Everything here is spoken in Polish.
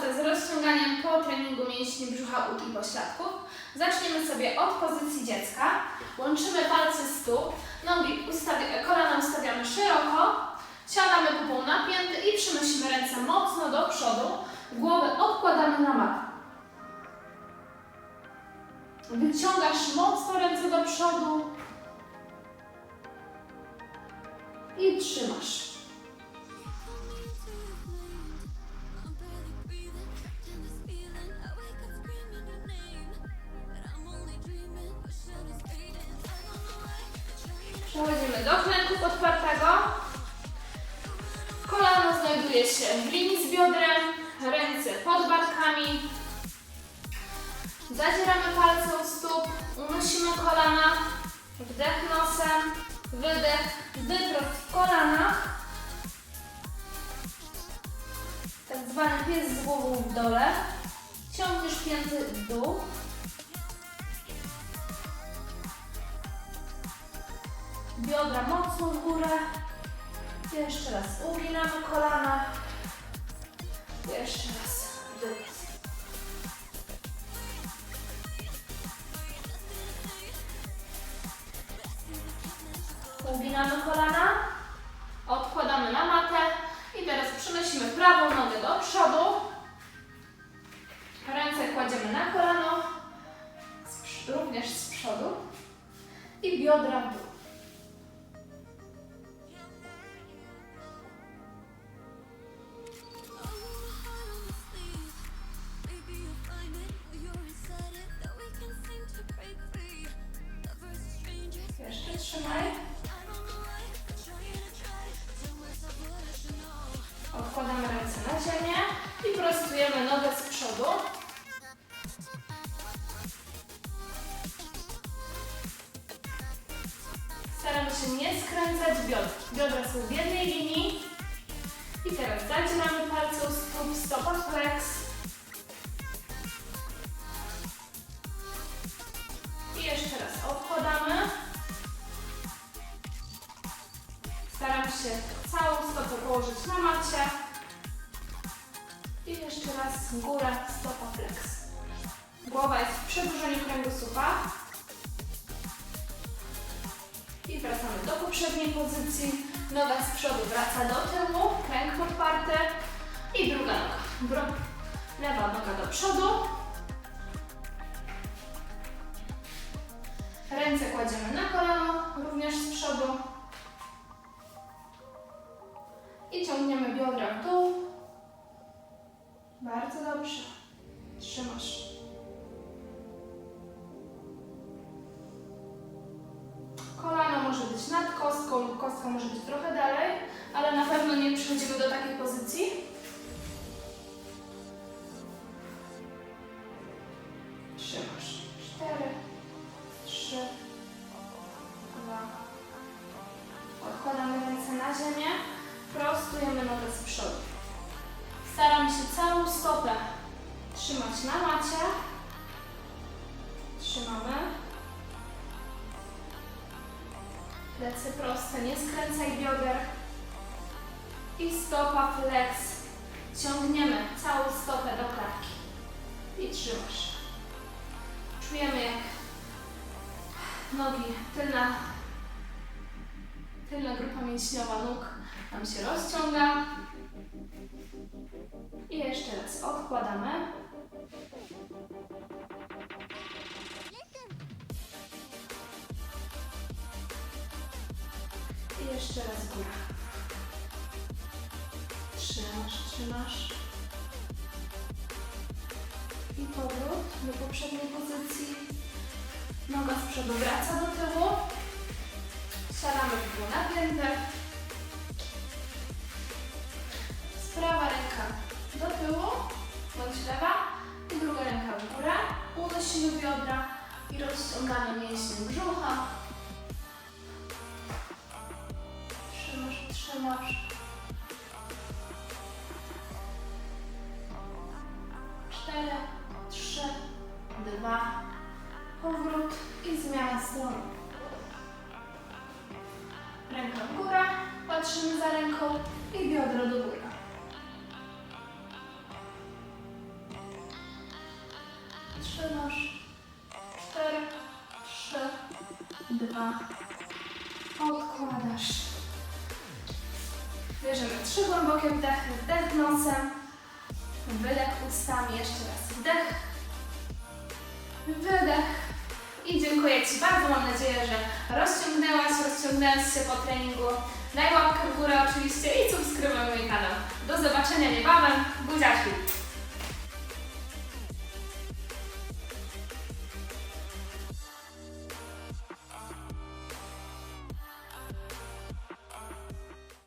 z rozciąganiem po treningu mięśni brzucha, ud i pośladków. Zaczniemy sobie od pozycji dziecka. Łączymy palce stóp, nogi ustawi kolana ustawiamy szeroko, siadamy pupą napięty i przynosimy ręce mocno do przodu. Głowę odkładamy na matę. Wyciągasz mocno ręce do przodu i trzymasz. Przechodzimy do klęku podpartego. Kolano znajduje się w linii z biodrem, ręce pod barkami. Zadzieramy palce u stóp, unosimy kolana, wdech nosem, wydech, wyprost w kolanach. Tak zwany pies z głową w dole. Ciągniesz pięty w dół. Biodra mocno w górę. Jeszcze raz uginamy kolana. Jeszcze raz wyprost. Uginamy kolana, odkładamy na matę i teraz przenosimy prawą nogę do przodu. Ręce kładziemy na kolano, również z przodu i biodra w dół. I prostujemy nogę z przodu. Staramy się nie skręcać biodr. Biodra są w jednej linii. I teraz zadzieramy palce u stóp, stopa flex. I jeszcze raz góra, stopa flex. Głowa jest w przedłużeniu kręgosłupa. I wracamy do poprzedniej pozycji. Noga z przodu wraca do tyłu, kręg podparty. I druga noga. Lewa noga do przodu. Ręce kładziemy na kolano, również z przodu. I ciągniemy biodra w dół. Dobrze. Trzymasz. Kolano może być nad kostką kostka może być trochę dalej, ale na pewno nie przechodzimy do takiej pozycji. Trzymasz. Cztery, trzy, dwa. Odkładamy ręce na ziemię. Prostujemy nogę z przodu. Staram się całą stopę trzymać na macie. Trzymamy. Plecy proste, nie skręcaj bioder. I stopa flex. Ciągniemy całą stopę do klatki. I trzymasz. Czujemy jak nogi, tylna, tylna grupa mięśniowa nóg nam się rozciąga. Jeszcze raz odkładamy. I jeszcze raz góra. Trzymasz, trzymasz. I powrót do poprzedniej pozycji. Noga z przodu wraca do tyłu. Siadamy w dół napięte. Rozciągamy mięśnie brzucha. Trzymasz, trzymasz. Cztery, trzy, dwa, powrót i zmiana strony. Ręka w górę, patrzymy za ręką i biodro do góry. Dwa. Odkładasz. Bierzemy trzy głębokie wdechy, wdech nosem, wydech ustami, jeszcze raz wdech, wydech. I dziękuję Ci bardzo, mam nadzieję, że rozciągnęłaś, rozciągnęłaś się po treningu. Daj łapkę w górę oczywiście i subskrybuj mój kanał. Do zobaczenia niebawem, buziaczki!